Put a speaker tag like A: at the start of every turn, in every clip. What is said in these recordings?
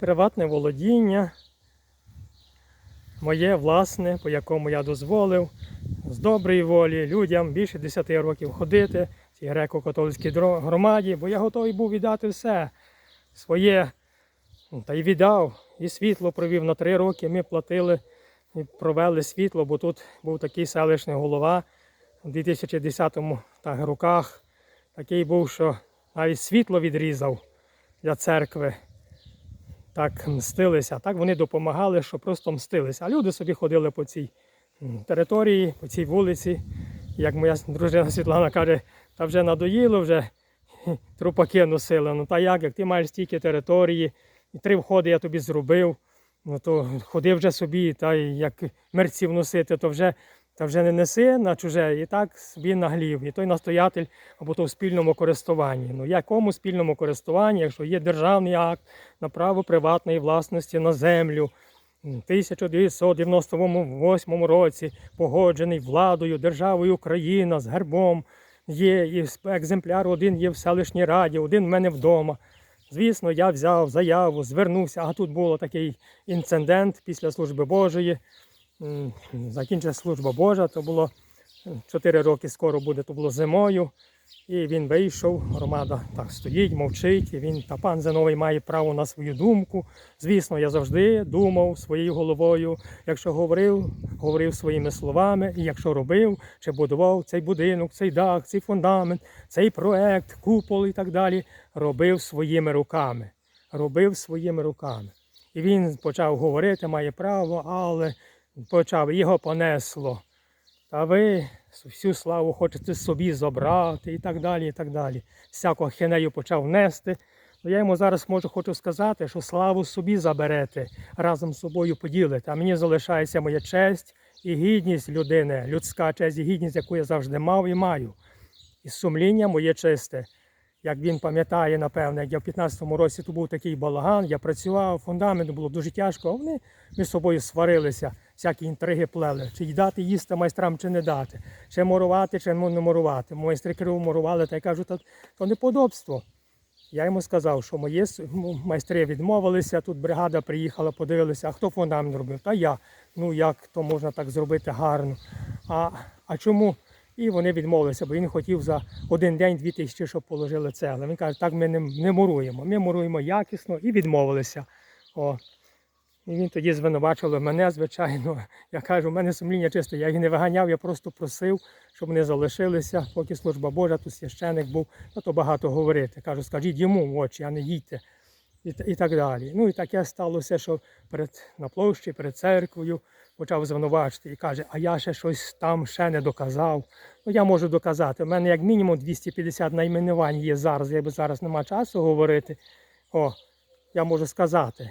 A: приватне володіння, моє власне, по якому я дозволив з доброї волі людям більше 10 років ходити в цій греко-католицькій громаді, бо я готовий був віддати все своє. Ну, Та й віддав, і світло провів на три роки. Ми платили і провели світло, бо тут був такий селищний голова у 2010 так, роках. Такий був, що навіть світло відрізав для церкви. Так мстилися. Так вони допомагали, що просто мстилися. А люди собі ходили по цій території, по цій вулиці. Як моя дружина Світлана каже, та вже надоїло, вже трупаки носили. Ну та як, як ти маєш стільки території, і три входи я тобі зробив, ну то ходи вже собі, та як мерців носити, то вже, та вже не неси на чуже, і так собі наглів. І той настоятель або то в спільному користуванні. Ну якому спільному користуванні, якщо є державний акт на право приватної власності на землю. м, 1998 році погоджений владою, державою Україна з гербом. Є і екземпляр один є в селищній раді, один в мене вдома. Звісно, я взяв заяву, звернувся, а тут був такий інцидент після служби Божої. М, Закінчилася служба Божа, то було 4 роки скоро буде, то було зимою. І він вийшов, громада так стоїть, мовчить. І він та пан Зиновий має право на свою думку. Звісно, я завжди думав своєю головою. Якщо говорив, говорив своїми словами, і якщо робив чи будував цей будинок, цей дах, цей фундамент, цей проект, купол і так далі, робив своїми руками. Робив своїми руками. І він почав говорити, має право, але почав його понесло. Та ви всю славу хочете собі забрати і так далі. і так далі. Всяку ахінею почав нести. Ну, я йому зараз можу хочу сказати, що славу собі заберете, разом з собою поділите. А мені залишається моя честь і гідність людини, людська честь і гідність, яку я завжди мав і маю. І сумління моє чисте. Як він пам'ятає, напевне, як я в 15-му році тут був такий балаган, я працював, фундамент було дуже тяжко, а вони між собою сварилися, всякі інтриги плели, чи й дати їсти майстрам, чи не дати, чи мурувати, чи не мурувати. Майстри криву мурували, та я кажу, то, то неподобство. Я йому сказав, що мої майстри відмовилися, тут бригада приїхала, подивилися, а хто фундамент робив? Та я. Ну як то можна так зробити гарно? А, а чому? І вони відмовилися, бо він хотів за один день дві тисячі, щоб положили цегли. Він каже, так ми не, не муруємо. Ми муруємо якісно і відмовилися. О. І він тоді звинувачував мене, звичайно. Я кажу, у мене сумління чисте, я їх не виганяв, я просто просив, щоб вони залишилися, поки служба Божа, тут священик був, ну то багато говорити. Кажу, скажіть йому в очі, а не їдьте. І, і так далі. Ну і таке сталося, що перед, на площі, перед церквою почав звинувачити і каже, а я ще щось там ще не доказав. Ну я можу доказати. У мене як мінімум 250 найменувань є зараз, якби зараз нема часу говорити. О, я можу сказати.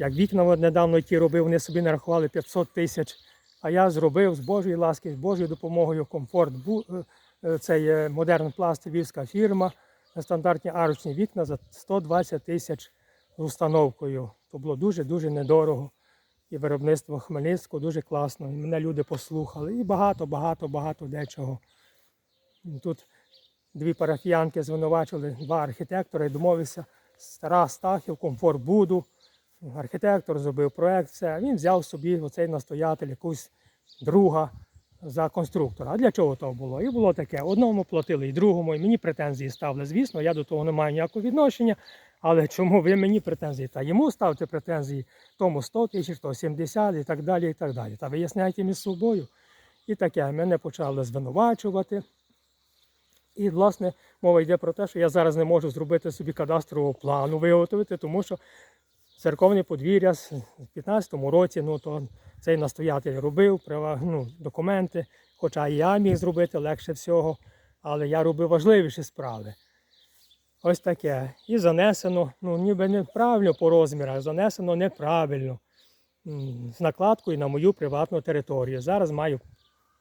A: Як вікна недавно ті робив, вони собі нарахували 500 тисяч. А я зробив з Божої ласки, з Божою допомогою комфорт. Е, е, Це є модерн пласт львівська фірма. Стандартні арочні вікна за 120 тисяч з установкою. То було дуже-дуже недорого. І виробництво Хмельницького дуже класно. І мене люди послухали. І багато, багато, багато дечого. Тут дві парафіянки звинувачили, два архітектори, і домовився. Стара Стахів, комфорт Буду. Архітектор зробив проект, все. Він взяв собі оцей настоятель, якусь друга за конструктора. А для чого то було? І було таке: одному платили, і другому, і мені претензії ставили. Звісно, я до того не маю ніякого відношення. Але чому ви мені претензії? Та йому ставте претензії, тому 100 тисяч, то 70 і так далі. і так далі. Та виясняйте між собою. І таке, мене почали звинувачувати. І, власне, мова йде про те, що я зараз не можу зробити собі кадастрового плану виготовити, тому що церковне подвір'я в 15-му році, ну то цей настоятель робив ну, документи, хоча і я міг зробити легше всього, але я робив важливіші справи. Ось таке. І занесено, ну ніби неправильно по розмірах, занесено неправильно. З накладкою на мою приватну територію. Зараз маю.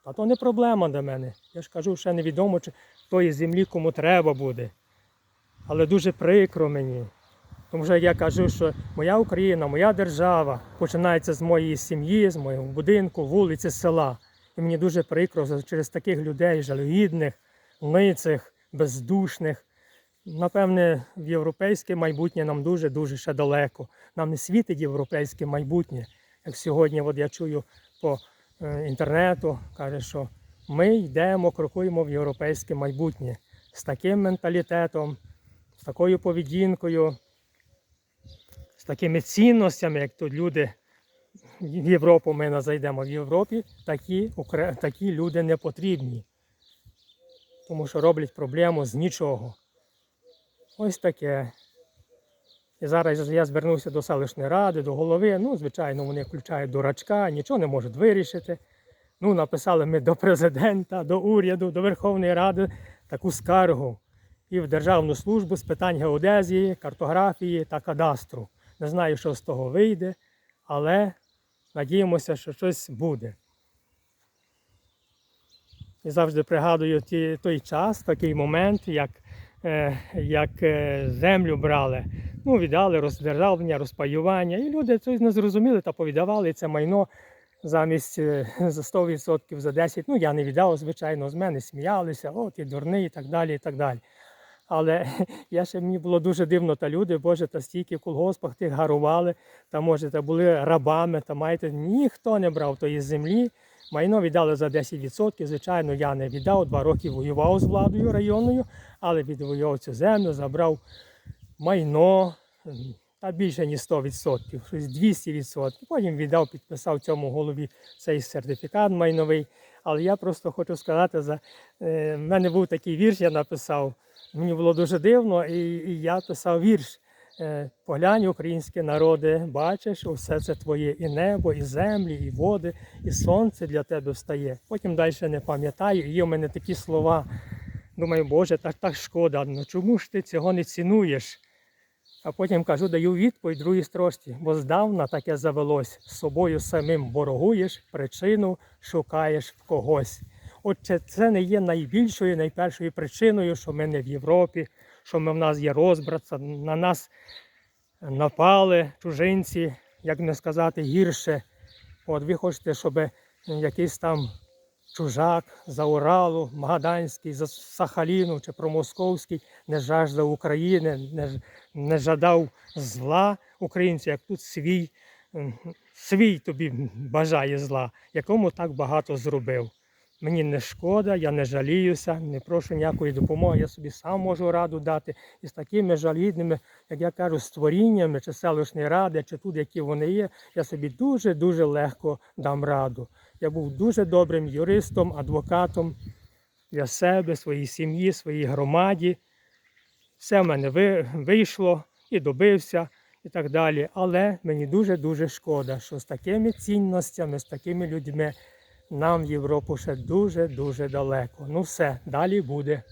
A: А то не проблема для мене. Я ж кажу, ще невідомо, чи тої землі кому треба буде. Але дуже прикро мені. Тому що я кажу, що моя Україна, моя держава починається з моєї сім'ї, з моєго будинку, вулиці, села. І мені дуже прикро за- через таких людей, жалюгідних, лицих, бездушних, Напевне, в європейське майбутнє нам дуже-дуже ще далеко. Нам не світить європейське майбутнє. Як сьогодні от я чую по е, інтернету, каже, що ми йдемо, крокуємо в європейське майбутнє з таким менталітетом, з такою поведінкою, такими цінностями, як тут люди в Європу ми не зайдемо. В Європі такі, такі люди не потрібні, тому що роблять проблему з нічого. Ось таке. І зараз я звернувся до селищної ради, до голови. Ну, звичайно, вони включають дурачка, нічого не можуть вирішити. Ну, написали ми до президента, до уряду, до Верховної Ради таку скаргу і в Державну службу з питань геодезії, картографії та кадастру. Не знаю, що з того вийде, але надіємося, що щось буде. І завжди пригадую ті, той час, такий момент, як, е, як е, землю брали. Ну, віддали роздержавлення, розпаювання. І люди це не зрозуміли та повідавали це майно замість е, за 100% за 10%. Ну, я не віддав, звичайно, з мене сміялися, о, ти дурний і так далі. і так далі. Але я ще мені було дуже дивно, та люди, Боже, та стільки в колгоспах тих гарували, та може, та були рабами, та маєте, ніхто не брав тої землі. Майно віддали за 10%. Звичайно, я не віддав. Два роки воював з владою районною, але відвоював цю землю, забрав майно та більше ніж 100%, щось 200%. Потім віддав, підписав цьому голові цей сертифікат майновий. Але я просто хочу сказати, за е, в мене був такий вірш, я написав. Мені було дуже дивно, і, і я писав вірш. Е, Поглянь, українські народи, бачиш, усе це твоє і небо, і землі, і води, і сонце для тебе встає. Потім далі не пам'ятаю, і є в мене такі слова. Думаю, Боже, так так шкода. Ну чому ж ти цього не цінуєш? А потім кажу, даю відповідь другій строчці, бо здавна таке завелось, з собою самим ворогуєш, причину шукаєш в когось. Отже, це не є найбільшою, найпершою причиною, що ми не в Європі, що ми в нас є розбрат, на нас напали чужинці, як не сказати, гірше. От ви хочете, щоб якийсь там чужак за Уралу, Магаданський, за Сахаліну чи промосковський не жаждав України, не, не жадав зла українцю, як тут свій, свій тобі бажає зла, якому так багато зробив. Мені не шкода, я не жаліюся, не прошу ніякої допомоги, я собі сам можу раду дати. І з такими жалідними, як я кажу, створіннями чи селищної ради, чи тут, які вони є, я собі дуже-дуже легко дам раду. Я був дуже добрим юристом, адвокатом для себе, своїй сім'ї, своїй громаді. Все в мене вийшло і добився, і так далі. Але мені дуже-дуже шкода, що з такими цінностями, з такими людьми нам в Європу ще дуже-дуже далеко. Ну все, далі буде.